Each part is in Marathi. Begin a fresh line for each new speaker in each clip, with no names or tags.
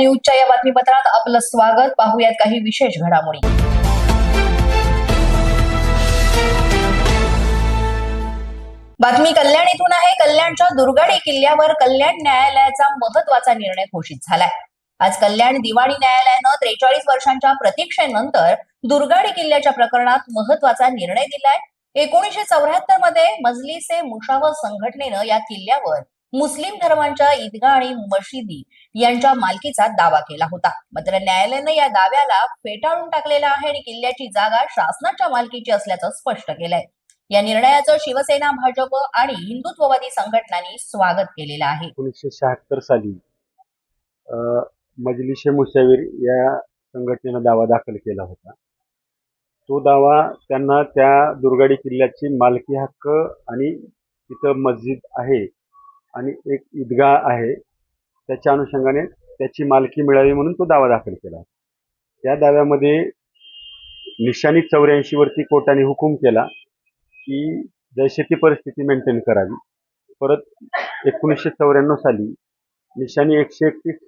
न्यूजच्या या बातमीपत्रात आपलं स्वागत. पाहूयात काही विशेष घडामोडी. बातमी कल्याण इथून आहे. कल्याणच्या दुर्गाडी किल्ल्यावर कल्याण न्यायालयाचा महत्त्वाचा निर्णय घोषित झालाय. आज कल्याण दिवाणी न्यायालयानं त्रेचाळीस वर्षांच्या प्रतीक्षेनंतर दुर्गाडी किल्ल्याच्या प्रकरणात महत्त्वाचा निर्णय दिलाय. एकोणीसशे चौऱ्याहत्तरमध्ये मजलीसे मुशावर संघटनेनं या किल्ल्यावर मुस्लिम धर्मांच्या ईदगा आणि मशिदी यांच्या मालकीचा दावा केला होता. मात्र न्यायालयानं या दाव्याला फेटाळून टाकलेला आहे आणि किल्ल्याची जागा शासनाच्या मालकीची असल्याचं स्पष्ट केलंय. या निर्णयाचं शिवसेना भाजप आणि हिंदुत्ववादी संघटनांनी स्वागत केलेलं आहे.
एकोणीसशे शहात्तर साली मजलिशे मुशावीर या संघटनेनं दावा दाखल केला होता. तो दावा त्यांना त्या दुर्गाडी किल्ल्याची मालकी हक्क आणि तिथं मस्जिद आहे आणि एक ईदगाह आहे. त्याच्या अनुषंगाने त्याची मालकी मिळावी म्हणून तो दावा दाखल केला. त्या दाव्यामध्ये निशाणी चौऱ्याऐंशी वरती कोर्टाने हुकूम केला की जैसे ती परिस्थिती मेंटेन करावी. परत एकोणीसशे चौऱ्याण्णव साली निशाणी एकशे एकतीस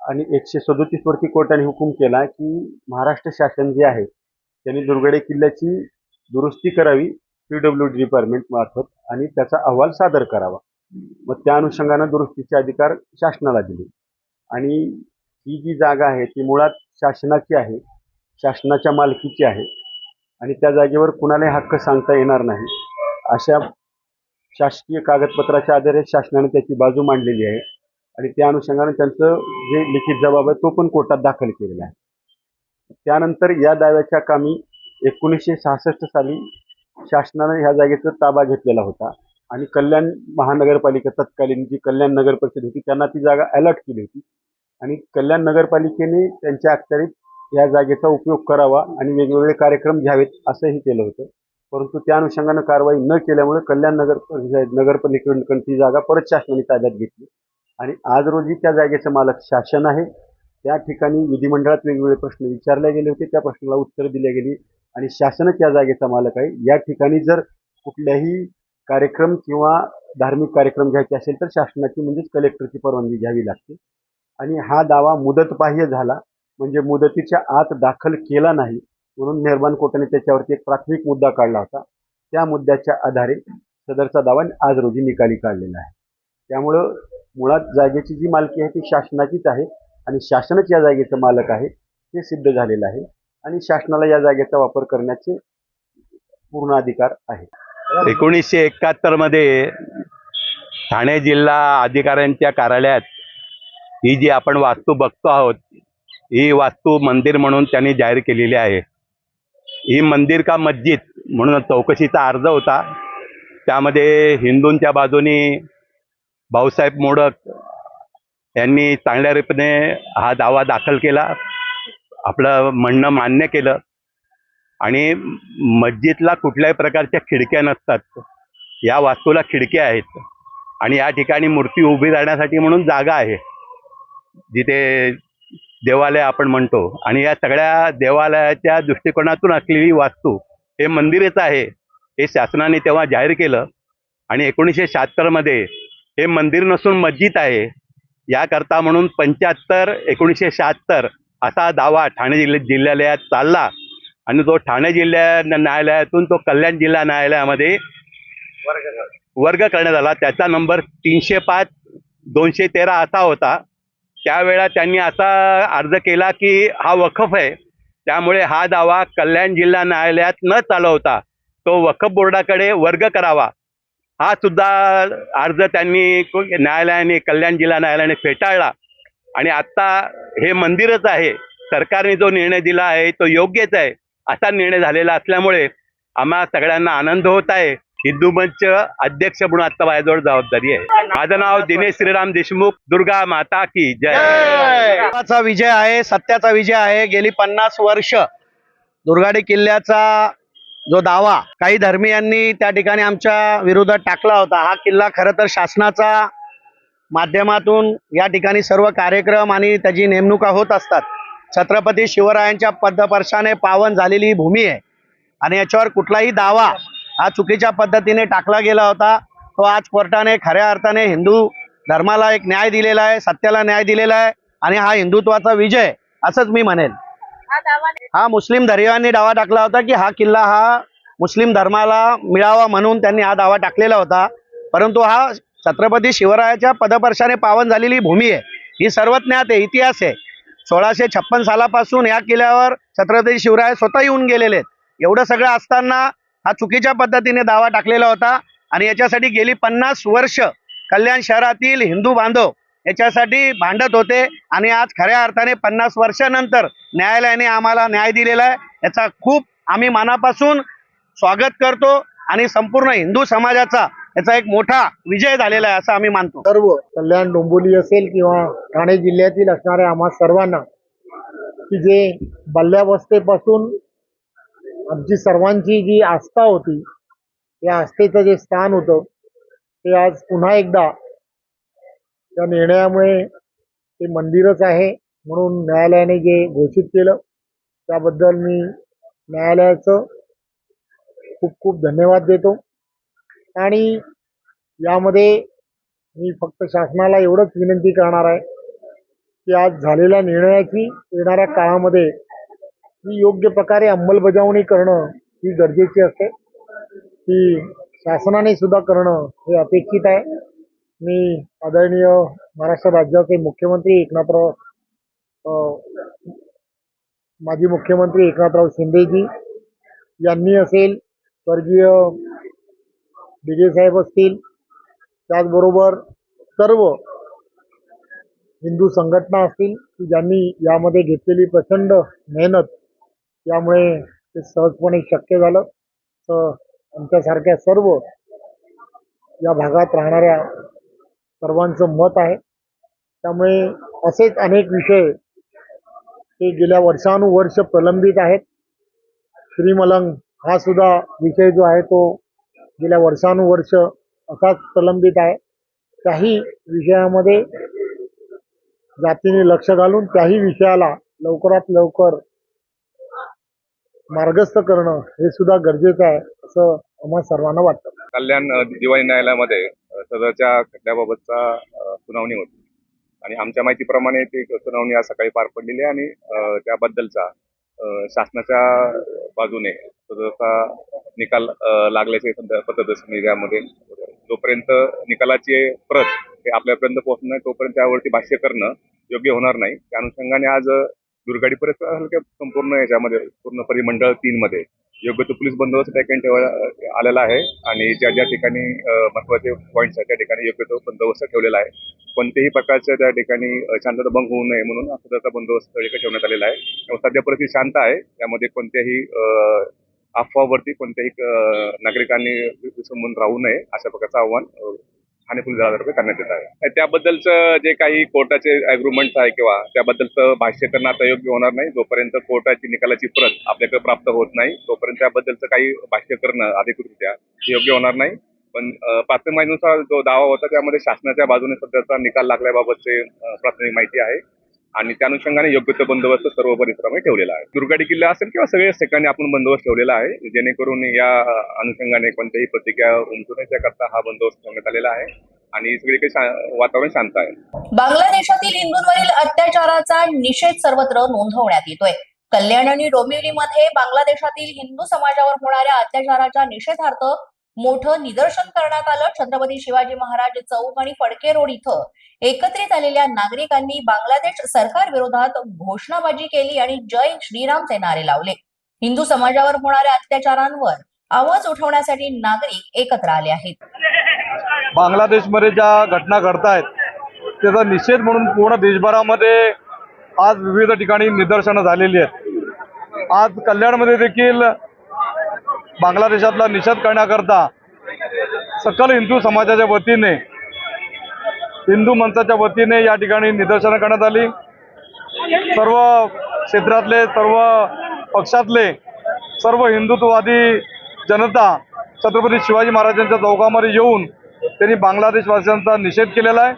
आणि एकशे सदोतीस वरती कोर्टाने हुकूम केला की महाराष्ट्र शासन जे आहे त्यांनी दुर्गडे किल्ल्याची दुरुस्ती करावी पी डब्ल्यू डी डिपार्टमेंट मार्फत आणि त्याचा अहवाल सादर करावा. मग त्या अनुषंगानं दुरुस्तीचे अधिकार शासनाला दिले. आणि ही जी जागा आहे ती मुळात शासनाची आहे शासनाच्या मालकीची आहे. आणि त्या जागेवर कुणालाही हक्क सांगता येणार नाही अशा शासकीय कागदपत्राच्या आधारे शासनाने त्याची बाजू मांडलेली आहे. आणि त्या अनुषंगाने त्यांचं जे लिखित जबाब आहे तो पण कोर्टात दाखल केलेला आहे. त्यानंतर या दाव्याच्या कामी एकोणीसशे सहासष्ट साली शासनानं ह्या जागेचा ताबा घेतलेला होता. आणि कल्याण महानगरपालिका तत्कालीन जी कल्याण नगर परिषद होती त्यांना ती जागा अलॉट केली होती. आणि कल्याण नगरपालिकेने त्यांच्या अखत्यारीत या जागेचा उपयोग करावा आणि वेगवेगळे कार्यक्रम घ्यावेत असंही केलं होतं. परंतु त्या अनुषंगानं कारवाई न केल्यामुळे कल्याण नगर परिषद नगरपालिकेकडून ती जागा परत शासनाने ताब्यात घेतली. आणि आज रोजी त्या जागेचं मालक शासन आहे. त्या ठिकाणी विधिमंडळात वेगवेगळे प्रश्न विचारले गेले होते. त्या प्रश्नाला उत्तर दिले गेली. आणि शासनच या जागेचा मालक आहे. या ठिकाणी जर कुठल्याही कार्यक्रम किंवा धार्मिक कार्यक्रम घ्यायचे असेल तर शासनाची म्हणजेच कलेक्टरची परवानगी घ्यावी लागते. आणि हा दावा मुदतबाह्य झाला. म्हणजे मुदतीच्या आत दाखल केला नाही. म्हणून मेहरबान कोर्टाने त्याच्यावरती एक प्राथमिक मुद्दा काढला होता. त्या मुद्द्याच्या आधारे सदरचा दावा आज रोजी निकाली काढलेला आहे. त्यामुळं मुळात जागेची जी मालकी आहे ती शासनाचीच आहे आणि शासनच या जागेचं मालक आहे हे सिद्ध झालेलं आहे. आणि शासनाला या जागेचा वापर करण्याचे पूर्ण अधिकार आहे.
एकोणीसशे एकाहत्तरमध्ये ठाणे जिल्हा अधिकाऱ्यांच्या कार्यालयात ही जी आपण वास्तू बघतो आहोत ही वास्तू मंदिर म्हणून त्यांनी जाहीर केलेली आहे. ही मंदिर का मस्जिद म्हणून चौकशीचा अर्ज होता. त्यामध्ये हिंदूंच्या बाजूनी भाऊसाहेब मोडक यांनी चांगल्या रीतीने हा दावा दाखल केला. आपलं म्हणणं मान्य केलं. आणि मस्जिदला कुठल्याही प्रकारच्या खिडक्या नसतात. या वास्तूला खिडक्या आहेत. आणि या ठिकाणी मूर्ती उभी राहण्यासाठी म्हणून जागा आहे. जिथे देवालय आपण म्हणतो. आणि या सगळ्या देवालयाच्या दृष्टिकोनातून असलेली वास्तू हे मंदिरच आहे. हे शासनाने तेव्हा जाहीर केलं. आणि एकोणीसशे शहात्तरमध्ये हे मंदिर नसून मस्जिद आहे. याकरता म्हणून पंच्याहत्तर एकोणीसशे शहात्तर असा दावा ठाणे जिल्ह्यात जिल्ह्यालयात चालला. आणि तो ठाणे जिल्हा न्यायालयातून तो कल्याण जिल्हा न्यायालयामध्ये वर्ग करण्यात आला त्याचा नंबर तीनशे पाच दोनशे तेरा असा होता. त्यावेळा त्यांनी असा अर्ज केला की हा वखफ आहे. त्यामुळे हा दावा कल्याण जिल्हा न्यायालयात न चालवता तो वखफ बोर्डाकडे वर्ग करावा. हा सुद्धा अर्ज त्यांनी न्यायालयाने कल्याण जिल्हा न्यायालयाने फेटाळला. आणि आत्ता हे मंदिरच आहे. सरकारने जो निर्णय दिला आहे तो योग्यच आहे. असा निर्णय झालेला असल्यामुळे आम्हा सगळ्यांना आनंद होत आहे. हिंदू मंच अध्यक्ष म्हणून आता माझ्याजवळ जबाबदारी आहे. माझं नाव दिनेश श्रीराम देशमुख. दुर्गा माता की जय.
विजय आहे सत्याचा विजय आहे. गेली पन्नास वर्ष दुर्गाडी किल्ल्याचा जो दावा काही धर्मीयांनी त्या ठिकाणी आमच्या विरोधात टाकला होता. हा किल्ला खरं तर शासनाचा माध्यमातून या ठिकाणी सर्व कार्यक्रम आणि त्याची नेमणुका होत असतात. छत्रपती शिवरायांच्या पदस्पर्शाने पावन झालेली ही भूमी आहे. आणि याच्यावर कुठलाही दावा हा चुकीच्या पद्धतीने टाकला गेला होता. तो आज कोर्टाने खऱ्या अर्थाने हिंदू धर्माला एक न्याय दिलेला आहे सत्याला न्याय दिलेला आहे आणि हा हिंदुत्वाचा विजय असंच मी म्हणेन. हा मुस्लिम धर्मियांनी दावा टाकला होता की हा किल्ला हा मुस्लिम धर्माला मिळावा म्हणून त्यांनी हा दावा टाकलेला होता. परंतु हा छत्रपती शिवरायाच्या पदपर्शाने पावन झालेली भूमी आहे. ही सर्वज्ञात आहे इतिहास आहे. सोळाशे छप्पन सालापासून या किल्ल्यावर छत्रपती शिवराय स्वतः येऊन गेलेले आहेत. एवढं सगळं असताना हा चुकीच्या पद्धतीने दावा टाकलेला होता आणि याच्यासाठी गेली पन्नास वर्ष कल्याण शहरातील हिंदू बांधव याच्यासाठी भांडत होते आणि आज खऱ्या अर्थाने पन्नास वर्षानंतर न्यायालयाने आम्हाला न्याय दिलेला आहे. याचा खूप आम्ही मनापासून स्वागत करतो आणि संपूर्ण हिंदू समाजाचा याचा एक मोठा विजय झालेला आहे असं आम्ही मानतो.
सर्व कल्याण डोंबोली असेल किंवा ठाणे जिल्ह्यातील असणाऱ्या आम्हा सर्वांना की जे बाल्यावस्थेपासून आमची सर्वांची जी आस्था होती या आस्थेचं जे स्थान होतं ते आज पुन्हा एकदा त्या निर्णयामुळे ते मंदिरच आहे म्हणून न्यायालयाने जे घोषित केलं त्याबद्दल मी न्यायालयाचं खूप खूप धन्यवाद देतो. आणि यामध्ये मी फक्त शासनाला एवढंच विनंती करणार आहे की आज झालेल्या निर्णयाची येणाऱ्या काळामध्ये ही योग्य प्रकारे अंमलबजावणी करणं ही गरजेची असते. ती शासनाने सुद्धा करणं हे अपेक्षित आहे. मी आदरणीय महाराष्ट्र राज्याचे मुख्यमंत्री एकनाथराव माजी मुख्यमंत्री एकनाथराव शिंदेजी यांनी असेल स्वर्गीय दिगे साहेब असतील. त्याचबरोबर सर्व हिंदू संघटना असतील की ज्यांनी यामध्ये घेतलेली प्रचंड मेहनत यामुळे ते सहजपणे शक्य झालं. तर आमच्यासारख्या सर्व या भागात राहणाऱ्या सर्वांचं मत आहे. त्यामुळे असेच अनेक विषय हे गेल्या वर्षानुवर्ष प्रलंबित आहेत. श्रीमलंग हा सुद्धा विषय जो आहे तो गेल्या वर्षानुवर्ष असाच प्रलंबित आहे. त्याही विषयामध्ये जातीने लक्ष घालून त्याही विषयाला लवकरात लवकर मार्गस्थ करणं हे सुद्धा गरजेचं आहे असं आम्हा सर्वांना वाटतं.
कल्याण दिवाळी न्यायालयामध्ये सदरच्या खटल्याबाबतचा सुनावणी होती. आणि आमच्या माहितीप्रमाणे ती सुनावणी आज सकाळी पार पडलेली आहे आणि त्याबद्दलचा शासनाच्या बाजूने सदरचा निकाल लागल्याचे सध्या पत्रदर्शन मीडियामध्ये जोपर्यंत निकालाची प्रत हे आपल्यापर्यंत पोहोचणं नाही तोपर्यंत त्यावरती भाष्य करणं योग्य होणार नाही. त्या अनुषंगाने आज दुर्गाडी परिसर हलक्या संपूर्ण याच्यामध्ये पूर्ण परिमंडळ तीन मध्ये योग्य तो पोलीस बंदोबस्त त्या ठिकाणी आलेला आहे. आणि ज्या ज्या ठिकाणी महत्त्वाचे पॉईंट्स आहेत त्या ठिकाणी योग्य तो बंदोबस्त ठेवलेला आहे. कोणत्याही प्रकारच्या त्या ठिकाणी शांतता भंग होऊ नये म्हणून सदरचा बंदोबस्त ठेवण्यात आलेला आहे. सध्या परिस्थिती शांत आहे. त्यामध्ये कोणत्याही अफवावरती कोणत्याही नागरिकांनी विसंबून राहू नये अशा प्रकारचं आव्हान ठाणे पोलीस दलातर्फे करण्यात येत आहे. त्याबद्दलचं जे काही कोर्टाचे अग्रीमेंट आहे किंवा त्याबद्दलचं भाष्य करणं आता योग्य होणार नाही. जोपर्यंत कोर्टाची निकालाची प्रत आपल्याकडे प्राप्त होत नाही तोपर्यंत त्याबद्दलचं काही भाष्य करणं अधिकृतरित्या हे योग्य होणार नाही. पण प्राथमिक माहितीनुसार जो दावा होता त्यामध्ये शासनाच्या बाजूने सध्याचा निकाल लागल्याबाबतचे प्राथमिक माहिती आहे. आणि त्या अनुषंगाने योग्य तो बंदोबस्त सर्व परिसरामध्ये ठेवलेला आहे. दुर्गाडी किल्ला असेल किंवा सगळ्याच ठिकाणी आपण बंदोबस्त ठेवलेला आहे जेणेकरून या अनुषंगाने कोणत्याही प्रतिक्रिया उमटू नये हा बंदोबस्त ठेवण्यात आलेला आहे आणि सगळीकडे काही वातावरण शांत आहे.
बांगलादेशातील हिंदूंवरील अत्याचाराचा निषेध सर्वत्र नोंदवण्यात येतोय. कल्याण आणि डोंबिवलीमध्ये बांगलादेशातील हिंदू समाजावर होणाऱ्या अत्याचाराच्या निषेधार्थ मोठं निदर्शन करण्यात आलं. छत्रपती शिवाजी महाराज चौक आणि फडके रोड इथं एकत्रित आलेल्या नागरिकांनी बांगलादेश सरकार विरोधात घोषणाबाजी केली आणि जय श्रीरामचे नारे लावले. हिंदू समाजावर होणाऱ्या अत्याचारांवर आवाज उठवण्यासाठी नागरिक एकत्र आले आहेत.
बांगलादेशमध्ये ज्या घटना घडतायत त्याचा निषेध म्हणून पूर्ण देशभरामध्ये आज विविध ठिकाणी निदर्शनं झालेली आहेत. आज कल्याणमध्ये देखील बांगलादेशातला निषेध करण्याकरता सकल हिंदू समाजाच्या वतीने हिंदू मंचाच्या वतीने या ठिकाणी निदर्शनं करण्यात आली. सर्व क्षेत्रातले सर्व पक्षातले सर्व हिंदुत्ववादी जनता छत्रपती शिवाजी महाराजांच्या चौकामध्ये येऊन त्यांनी बांगलादेशवासियांचा निषेध केलेला आहे.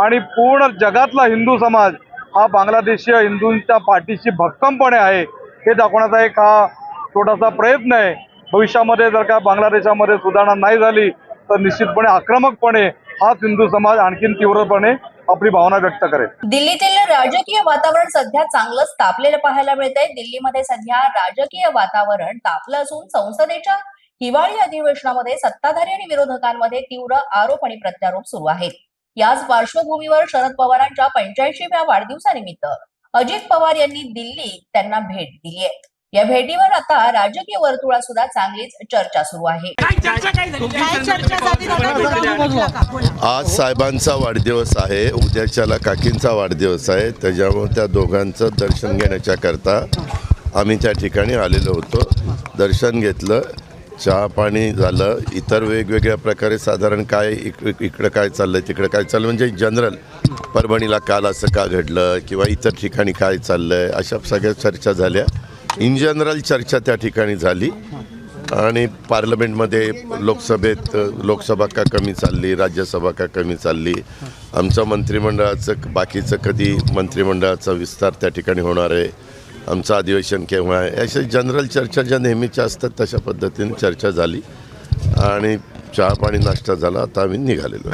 आणि पूर्ण जगातला हिंदू समाज हा बांगलादेशीय हिंदूंच्या पाठीशी भक्कमपणे आहे हे दाखवण्याचा एक हा छोटासा प्रयत्न आहे. भविष्यामध्ये जर का बांगलादेशामध्ये सुधारणा नाही झाली तर निश्चितपणे आक्रमकपणे हाच हिंदू समाज आणखीन तीव्रपणे आपली भावना व्यक्त करेल.
दिल्लीतील राजकीय वातावरण सध्या चांगलंच तापलेलं पाहायला मिळतंय. दिल्लीमध्ये सध्या राजकीय वातावरण तापलं असून संसदेच्या हिवाळी अधिवेशनामध्ये सत्ताधारी आणि विरोधकांमध्ये तीव्र आरोप आणि प्रत्यारोप सुरू आहेत. याच पार्श्वभूमीवर शरद पवारांच्या पंच्याऐंशीव्या वाढदिवसानिमित्त अजित पवार यांनी दिल्लीत त्यांना भेट दिली आहे या भेटीवर आता राजकीय वर्तुळात सुद्धा चांगलीच चर्चा सुरू आहे.
आज साहेबांचा वाढदिवस आहे. उद्याच्याला काकींचा वाढदिवस आहे. त्याच्यामुळे त्या दोघांचं दर्शन घेण्याच्या करता आम्ही त्या ठिकाणी आलेलो होतो. दर्शन घेतलं. चहा पाणी झालं. इतर वेगवेगळ्या प्रकारे साधारण काय इक इक- इकडं काय चाललंय तिकडं काय चाललं म्हणजे जनरल परभणीला काल असं का घडलं? किंवा इतर ठिकाणी काय चाललंय? अशा सगळ्या चर्चा झाल्या. इन जनरल चर्चा त्या ठिकाणी झाली. आणि पार्लमेंटमध्ये लोकसभेत लोकसभा का कमी चालली राज्यसभा का कमी चालली आमचं मंत्रिमंडळाचं बाकीचं कधी मंत्रिमंडळाचा विस्तार त्या ठिकाणी होणार आहे आमचं अधिवेशन केव्हा आहे अशा जनरल चर्चा ज्या नेहमीच्या असतात तशा पद्धतीने चर्चा झाली. आणि चहा पाणी नाश्ता झाला आता आम्ही निघालेलो?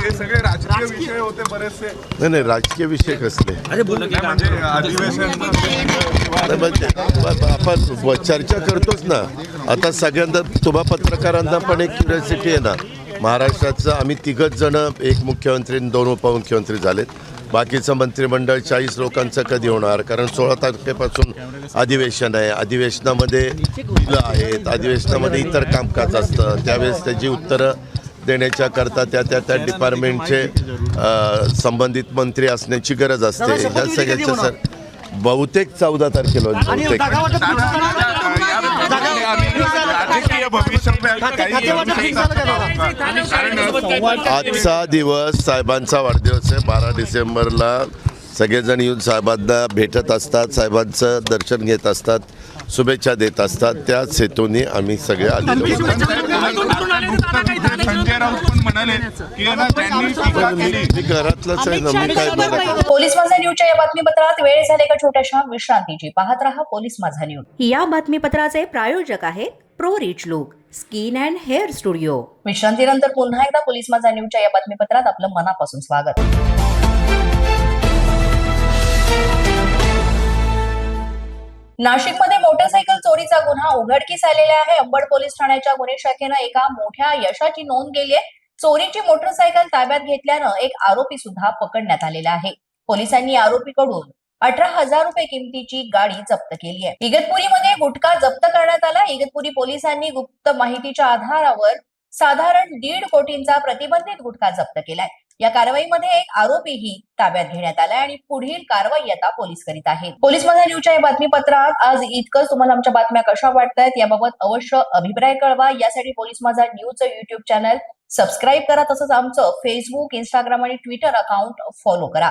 हे सगळे राजकीय विषय होते बरेचसे.
नाही नाही राजकीय विषय कसले?
म्हणजे अधिवेशन
नाही, म्हणजे आपण व- चर्चा करतोच ना. आता सगळ्यांना तुम्हा पत्रकारांना पण एक क्युरियोसिटी आहे ना. महाराष्ट्राचं आम्ही तिघच जण एक मुख्यमंत्री आणि दोन उपमुख्यमंत्री झालेत. बाकीचं मंत्रिमंडळ चाळीस लोकांचं कधी होणार? कारण सोळा तारखेपासून अधिवेशन आहे. अधिवेशनामध्ये बिलं आहेत. अधिवेशनामध्ये इतर कामकाज असतं. त्यावेळेस त्याची उत्तरं देण्याच्या करता त्या त्या त्या डिपार्टमेंटचे संबंधित मंत्री असण्याची गरज असते. ह्या सगळ्याच्या सर बहुतेक चौदा तारखेला बहुतेक. आजचा दिवस साहेबांचा वाढदिवस आहे. बारा डिसेंबरला सगळेजण येऊन साहेबांना भेटत असतात. साहेबांचं दर्शन घेत असतात. शुभेच्छा देत असतात. त्याच हेतूने आम्ही सगळे आलेलो
पोलीस माझा न्यूजच्या या बातमीपत्रात वेळ झाले का छोट्याशा? विश्रांतीची. पाहत रहा पोलीस माझा न्यूज
या बातमीपत्राचे प्रायोजक आहेत Pro Rich Look Skin and Hair Studio
विश्रांतीनंतर पुन्हा एकदा पोलीस माझा न्यूजच्या या बातमीपत्रात आपलं मनापासून स्वागत. नाशिकमध्ये मोटरसायकल चोरीचा गुन्हा उघडकीस आलेला आहे. अंबड पोलीस ठाण्याच्या गुन्हे शाखेनं एका मोठ्या यशाची नोंद केली आहे. चोरीची मोटरसायकल ताब्यात घेतल्यानं एक आरोपी सुद्धा पकडण्यात आलेला आहे. पोलिसांनी आरोपीकडून अठरा हजार रुपये किमतीची गाडी जप्त केली आहे. इगतपुरीमध्ये गुटखा जप्त करण्यात आला. इगतपुरी पोलिसांनी गुप्त माहितीच्या आधारावर साधारण दीड कोटींचा प्रतिबंधित गुटखा जप्त केलाय. या कारवाईमध्ये एक आरोपीही ताब्यात घेण्यात आलाय आणि पुढील कारवाई आता पोलीस करीत आहेत. पोलीस माझा न्यूजच्या या बातमीपत्रात आज इतकंच. तुम्हाला आमच्या बातम्या कशा वाटतायत याबाबत अवश्य अभिप्राय कळवा. यासाठी पोलीस माझा न्यूजचं युट्यूब चॅनल सबस्क्राईब करा. तसंच आमचं फेसबुक इंस्टाग्राम आणि ट्विटर अकाउंट फॉलो करा.